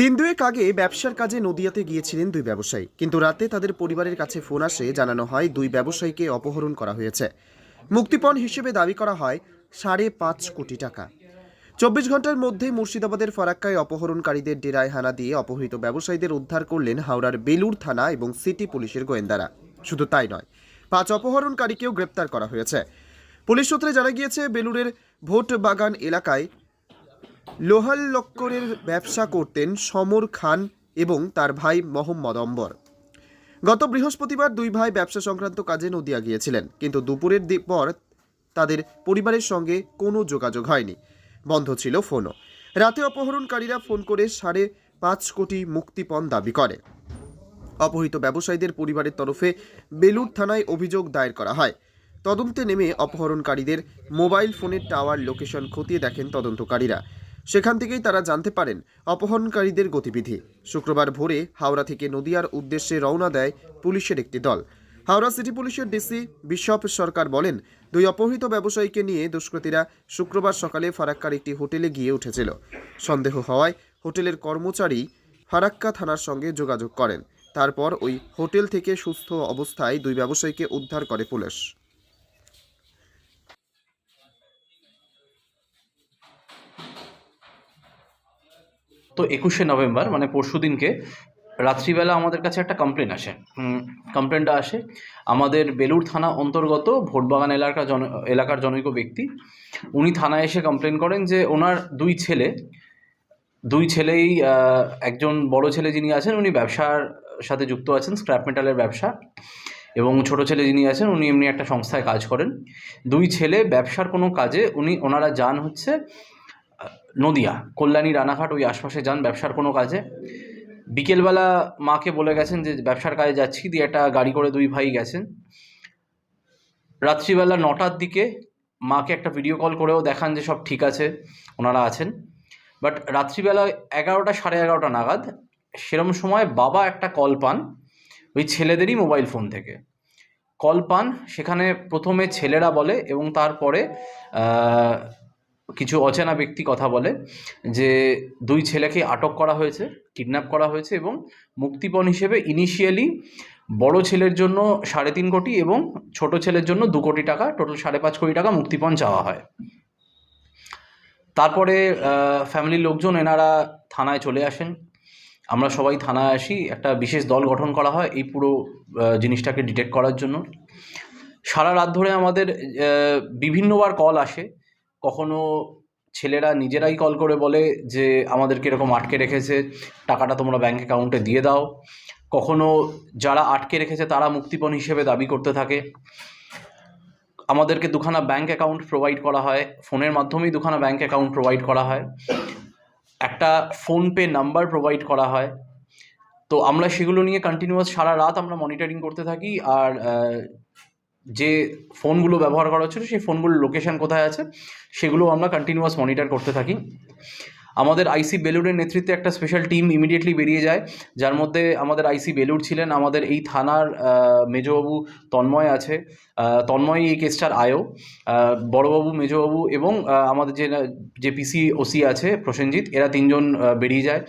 দিন দুয়েক আগে ব্যবসার কাজে নদিয়াতে গিয়েছিলেন দুই ব্যবসায়ী। কিন্তু রাতে তাদের পরিবারের কাছে ফোন আসে, জানানো হয় দুই ব্যবসায়ীকে অপহরণ করা হয়েছে। মুক্তিপণ হিসেবে দাবি করা হয় সাড়ে পাঁচ কোটি টাকা। চব্বিশ ঘণ্টার মধ্যে মুর্শিদাবাদের ফারাক্কায় অপহরণকারীদের ডেরায় হানা দিয়ে অপহৃত ব্যবসায়ীদের উদ্ধার করলেন হাওড়ার বেলুর থানা এবং সিটি পুলিশের গোয়েন্দারা। শুধু তাই নয়, পাঁচ অপহরণকারীকেও গ্রেপ্তার করা হয়েছে। পুলিশ সূত্রে জানা গিয়েছে বেলুরের ভোট বাগান এলাকায় লোহাল লক্করের ব্যবসা করতেন সমর খান এবং তার ভাই মোহাম্মদ অম্বর। গত বৃহস্পতিবার দুই ভাই ব্যবসা সংক্রান্ত কাজে নদিয়া গিয়েছিলেন, কিন্তু দুপুরের পর তাদের পরিবারের সঙ্গে কোনো যোগাযোগ হয়নি। বন্ধ ছিল ফোনও। রাতে অপহরণকারীরা ফোন করে সাড়ে পাঁচ কোটি মুক্তিপণ দাবি করে। অপহৃত ব্যবসায়ীদের পরিবারের তরফে বেলুর থানায় অভিযোগ দায়ের করা হয়। তদন্তে নেমে অপহরণকারীদের মোবাইল ফোনের টাওয়ার লোকেশন খতিয়ে দেখেন তদন্তকারীরা। সেখান থেকেই তারা জানতে পারেন অপহরণকারীদের গতিবিধি। শুক্রবার ভোরে হাওড়া থেকে নদিয়ার উদ্দেশ্যে রওনা দেয় পুলিশের একটি দল। হাওড়া সিটি পুলিশের ডিসি বিশপ সরকার বলেন, দুই অপহৃত ব্যবসায়ীকে নিয়ে দুষ্কৃতীরা শুক্রবার সকালে ফারাক্কার একটি হোটেলে গিয়ে উঠেছিল। সন্দেহ হওয়ায় হোটেলের কর্মচারী ফারাক্কা থানার সঙ্গে যোগাযোগ করেন। তারপর ওই হোটেল থেকে সুস্থ অবস্থায় দুই ব্যবসায়ীকে উদ্ধার করে পুলিশ। তো একুশে নভেম্বর মানে পরশু দিনকে রাত্রিবেলা আমাদের কাছে একটা কমপ্লেন আসে। কমপ্লেনটা আসে, আমাদের বেলুর থানা অন্তর্গত ভোটবাগান এলাকা জন, এলাকার জনৈক ব্যক্তি, উনি থানায় এসে কমপ্লেন করেন যে ওনার দুই ছেলে, দুই ছেলেই একজন বড় ছেলে যিনি আছেন, উনি ব্যবসার সাথে যুক্ত আছেন স্ক্র্যাপ মেটালের ব্যবসা, এবং ছোট ছেলে যিনি আছেন, উনি এমনি একটা সংস্থায় কাজ করেন। দুই ছেলে ব্যবসার কোনো কাজে উনি, ওনারা যান হচ্ছে নদিয়া, কল্যাণী, রানাঘাট ওই আশপাশে যান ব্যবসার কোনো কাজে। বিকেলবেলা মাকে বলে গেছেন যে, ব্যবসার কাজে যাচ্ছি, দিয়ে একটা গাড়ি করে দুই ভাই গেছেন। রাত্রিবেলা নটার দিকে মাকে একটা ভিডিও কল করেও দেখান যে, সব ঠিক আছে, ওনারা আছেন। বাট রাত্রিবেলা এগারোটা সাড়ে এগারোটা নাগাদ সেরম সময় বাবা একটা কল পান ওই ছেলেদেরই মোবাইল ফোন থেকে। কল পান, সেখানে প্রথমে ছেলেরা বলে এবং তারপরে কিছু অচেনা ব্যক্তি কথা বলে যে দুই ছেলেকে আটক করা হয়েছে কিডন্যাপ করা হয়েছে এবং মুক্তিপণ হিসেবে ইনিশিয়ালি বড় ছেলের জন্য সাড়ে তিন কোটি এবং ছোট ছেলের জন্য দু কোটি টাকা টোটাল সাড়ে পাঁচ কোটি টাকা মুক্তিপণ চাওয়া হয়। তারপরে ফ্যামিলির লোকজন এনারা থানায় চলে আসেন। আমরা সবাই থানায় আসি, একটা বিশেষ দল গঠন করা হয় এই পুরো জিনিসটাকে ডিটেক্ট করার জন্য। সারা রাত ধরে আমাদের বিভিন্নবার কল আসে। কখনো ছেলেরা নিজেরাই কল করে বলে যে, আমাদেরকে এরকম আটকে রেখেছে, টাকাটা তোমরা ব্যাঙ্ক অ্যাকাউন্টে দিয়ে দাও। কখনো যারা আটকে রেখেছে, তারা মুক্তিপণ হিসেবে দাবি করতে থাকে। আমাদেরকে দুখানা ব্যাঙ্ক অ্যাকাউন্ট প্রোভাইড করা হয়, ফোনের মাধ্যমেই দুখানা ব্যাঙ্ক অ্যাকাউন্ট প্রোভাইড করা হয়। একটা ফোনপে নাম্বার প্রোভাইড করা হয়। তো আমরা সেগুলো নিয়ে কন্টিনিউয়াস সারা রাত আমরা মনিটরিং করতে থাকি, আর যে ফোনগুলো ব্যবহার করা হচ্ছিল সেই ফোনগুলোর লোকেশন কোথায় আছে সেগুলো আমরা কন্টিনিউয়াস মনিটর করতে থাকি। আমাদের আইসি বেলুরের নেতৃত্বে একটা স্পেশাল টিম ইমিডিয়েটলি বেরিয়ে যায় যার মধ্যে আমাদের আইসি বেলুর ছিলেন আমাদের এই থানার মেজবাবু তন্ময় আছে তন্ময় এই কেসটার আহ, বড়বাবু মেজবাবু এবং আমাদের যে যে পিসি ওসি আছে প্রসেনজিৎ এরা তিনজন বেরিয়ে যায়।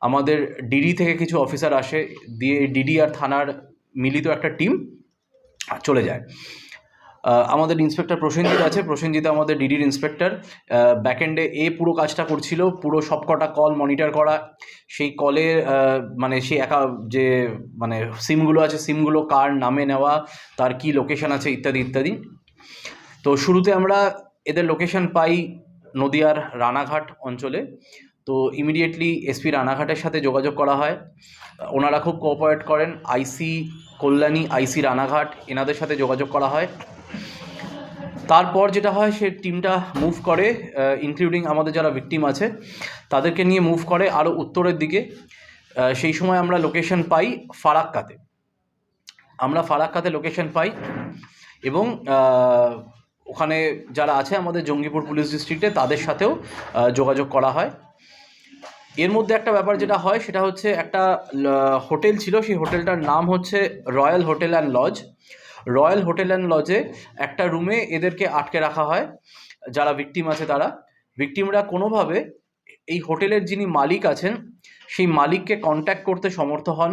আমাদের ডিডি থেকে কিছু অফিসার আসে দিয়ে ডিডি আর থানার মিলিত একটা টিম চলে যায়। আমাদের ইন্সপেক্টর প্রসেনজিৎ আছে। প্রসেনজিৎ আমাদের ডিডির ইন্সপেক্টর ব্যাকএন্ডে এ পুরো কাজটা করছিল। পুরো সবকটা কল মনিটর করা। সেই কলের মানে সেই একা যে মানে সিমগুলো আছে সিমগুলো কার নামে নেওয়া, তার কি লোকেশন আছে ইত্যাদি ইত্যাদি। তো শুরুতে আমরা এদের লোকেশন পাই নদিয়ার রানাঘাট অঞ্চলে। তো ইমিডিয়েটলি এসপি রানাঘাটের সাথে যোগাযোগ করা হয়। ওনারা খুব কোঅপারেট করেন। আইসি কল্যাণী, আইসি রানাঘাট, এনাদের সাথে যোগাযোগ করা হয়। তারপর যেটা হয়, সে টিমটা মুভ করে ইনক্লুডিং আমাদের যারা ভিকটিম আছে, তাদেরকে নিয়ে মুভ করে আরও উত্তরের দিকে। সেই সময় আমরা লোকেশন পাই ফারাক্কাতে। আমরা ফারাক্কাতে লোকেশন পাই এবং ওখানে যারা আছে আমাদের জঙ্গিপুর পুলিশ ডিস্ট্রিক্টে তাদের সাথেও যোগাযোগ করা হয়। এর মধ্যে একটা ব্যাপার যেটা হয়, সেটা হচ্ছে একটা হোটেল ছিল, সেই হোটেলটার নাম হচ্ছে royal hotel and lodge. Royal hotel and লজে একটা রুমে এদেরকে আটকে রাখা হয়, যারা ভিকটিম আছে তারা। ভিকটিমরা কোনোভাবে এই হোটেলের যিনি মালিক আছেন, সেই মালিককে কন্ট্যাক্ট করতে সমর্থ হন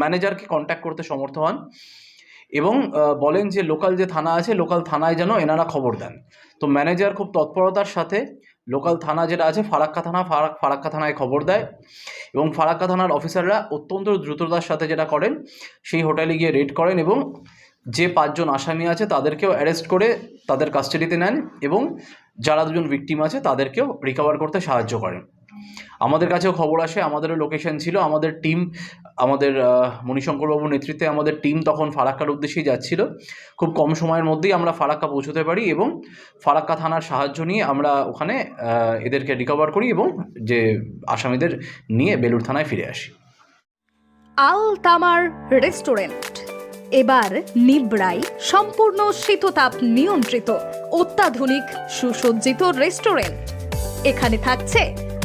ম্যানেজারকে কন্ট্যাক্ট করতে সমর্থ হন এবং বলেন যে লোকাল যে থানা আছে লোকাল থানায় যেন এনারা খবর দেন। তো ম্যানেজার খুব তৎপরতার সাথে লোকাল থানা যেটা আছে, ফারাক্কা থানা, ফারাক, ফারাক্কা থানায় খবর দেয়। এবং ফারাক্কা থানার অফিসাররা অত্যন্ত দ্রুততার সাথে যেটা করেন, সেই হোটেলে গিয়ে রেড করেন এবং যে পাঁচজন আসামি আছে তাদেরকেও অ্যারেস্ট করে তাদের কাস্টাডিতে নেন এবং যারা দুজন ভিকটিম আছে তাদেরকেও রিকভার করতে সাহায্য করেন। আমাদের কাছেও খবর আসে, আমাদেরও লোকেশন ছিল, আমাদের টিম আমাদের মণিশঙ্করবাবুর নেতৃত্বে আমাদের টিম তখন ফারাক্কার উদ্দেশ্যেই যাচ্ছিল। খুব কম সময়ের মধ্যেই আমরা ফারাক্কা পৌঁছতে পারি এবং ফারাক্কা থানার সাহায্য নিয়ে আমরা ওখানে এদেরকে রিকভার করি এবং যে আসামিদের নিয়ে বেলুর থানায় ফিরে আসি। আল তামার রেস্টুরেন্ট। এবার নিবড়াই সম্পূর্ণ শীততাপ নিয়ন্ত্রিত, অত্যাধুনিক, সুসজ্জিত রেস্টুরেন্ট। এখানে থাকছে